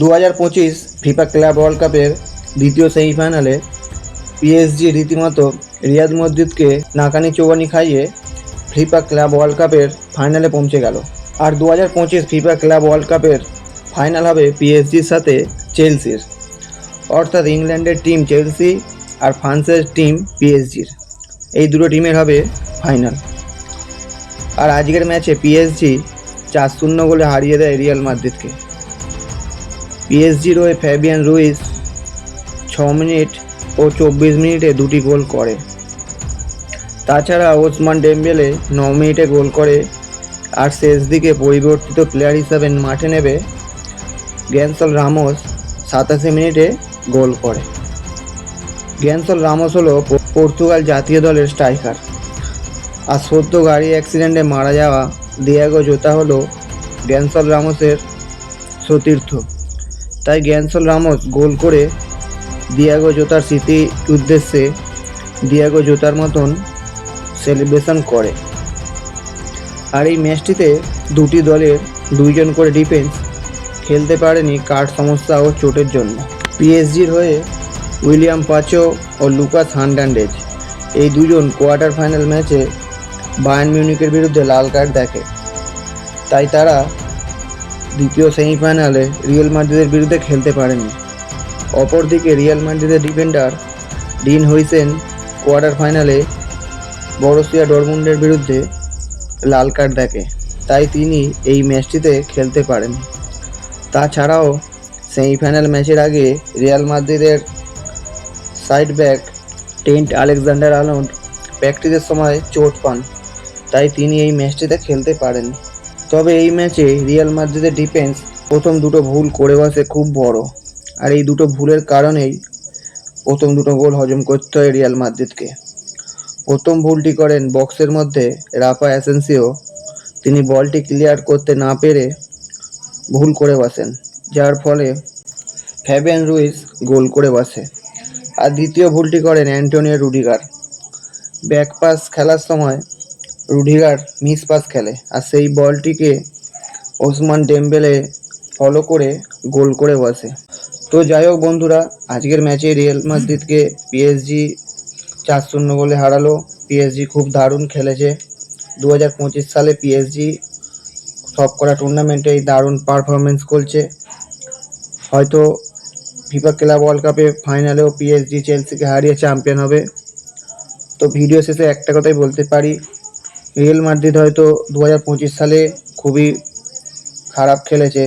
দু হাজার পঁচিশ ফিফা ক্লাব ওয়ার্ল্ড কাপের দ্বিতীয় সেমিফাইনালে পিএসজি রীতিমতো রিয়াদ মসজিদকে নাকানি চৌবানি খাইয়ে ফিফা ক্লাব ওয়ার্ল্ড কাপের ফাইনালে পৌঁছে গেল। আর দু হাজার পঁচিশ ফিফা ক্লাব ওয়ার্ল্ড কাপের ফাইনাল হবে পিএসজির সাথে চেলসির। অর্থাৎ ইংল্যান্ডের টিম চেলসি আর ফ্রান্সের টিম পিএসজির এই দুটো টিমের হবে ফাইনাল। আর আজকের ম্যাচে পিএসজি চার শূন্য গোলে হারিয়ে দেয় রিয়াল মাদ্রিদকে। পিএসজির হয়ে ফ্যাবিয়ান রুইস ছ মিনিট ও চব্বিশ মিনিটে দুটি গোল করে। তাছাড়া ওসমান ডেম্বেলে ন মিনিটে গোল করে আর শেষ দিকে পরিবর্তিত প্লেয়ার হিসাবে মাঠে নেবে গ্যানসল রামোস, সাতাশি মিনিটে গোল করে। গ্যানসল রামোস হলো পর্তুগাল জাতীয় দলের স্ট্রাইকার আর সদ্য গাড়ি অ্যাক্সিডেন্টে মারা যাওয়া দিয়াগো জোতা হলো গ্যানসল রামোসের সতীর্থ। তাই গ্যানসল রামোস গোল করে দিয়াগো জোতার স্মৃতি উদ্দেশ্যে দিয়াগো জোতার মতন সেলিব্রেশন করে। আর এই ম্যাচটিতে দুটি দলের দুইজন করে ডিফেন্স খেলতে পারেনি কার্ড সমস্যা ও চোটের জন্য। পিএসজির হয়ে উইলিয়াম পাচো ও লুকাস হান্ডান্ডেজ এই দুজন কোয়ার্টার ফাইনাল ম্যাচে বায়ার্ন মিউনিকের বিরুদ্ধে লাল কার্ড দেখে। তাই তারা দ্বিতীয় সেমিফাইনালে রিয়াল মাদ্রিদের বিরুদ্ধে খেলতে পারেনি। অপরদিকে রিয়াল মাদ্রিদের ডিফেন্ডার ডিন হুইসেন কোয়ার্টার ফাইনালে বড়সিয়া ডরমুন্ডের বিরুদ্ধে লাল কার্ড দেখে, তাই তিনি এই ম্যাচটিতে খেলতে পারেন। তাছাড়াও সেমিফাইনাল ম্যাচের আগে রিয়াল মাদ্রিদের side back Trent Alexander Arnold প্র্যাকটিসের সময় চোট পান, তাই তিনি এই ম্যাচটিতে খেলতে পারেন। তবে এই ম্যাচে রিয়াল মাদ্রিদের ডিফেন্স প্রথম দুটো ভুল করে বসে খুব বড়। আর এই দুটো ভুলের কারণেই প্রথম দুটো গোল হজম করতে হয় রিয়াল মাদ্রিদকে। প্রথম ভুলটি করেন বক্সের মধ্যে রাফা অ্যাসেন্সিও। তিনি বলটি ক্লিয়ার করতে না পেরে ভুল করে বসেন, যার ফলে ফ্যাবিয়ান রুইস গোল করে বসে। আর দ্বিতীয় ভুলটি করেন অ্যান্টোনিও রুডিগার। ব্যাকপাস খেলার সময় রুডিগার মিস পাস খেলে আর সেই বলটিকে ওসমান ডেম্বেলে ফলো করে গোল করে বসে। তো যাই হোক বন্ধুরা, আজকের ম্যাচে রিয়াল মাদ্রিদকে পিএসজি চার শূন্য গোলে হারালো। পিএসজি খুব দারুণ খেলেছে। দু হাজার পঁচিশ সালে পিএসজি সব করা টুর্নামেন্টেই দারুণ পারফরমেন্স করছে। হয়তো ফিফা ক্লাব ওয়ার্ল্ড কাপে ফাইনালেও পিএসজি চেলসিকে হারিয়ে চ্যাম্পিয়ন হবে। তো ভিডিও শেষে একটা কথাই বলতে পারি রিয়েল মাদ্রিদ হয়তো দু হাজার পঁচিশ সালে খুবই খারাপ খেলেছে,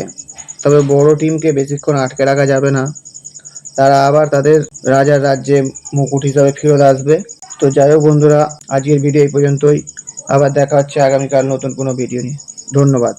তবে বড় টিমকে বেশিক্ষণ আটকে রাখা যাবে না। তারা আবার তাদের রাজার রাজ্যে মুকুট হিসাবে ফেরত আসবে। তো যাই হোক বন্ধুরা, আজকের ভিডিও এই পর্যন্তই। আবার দেখা হচ্ছে আগামীকাল নতুন কোনো ভিডিও নিয়ে। ধন্যবাদ।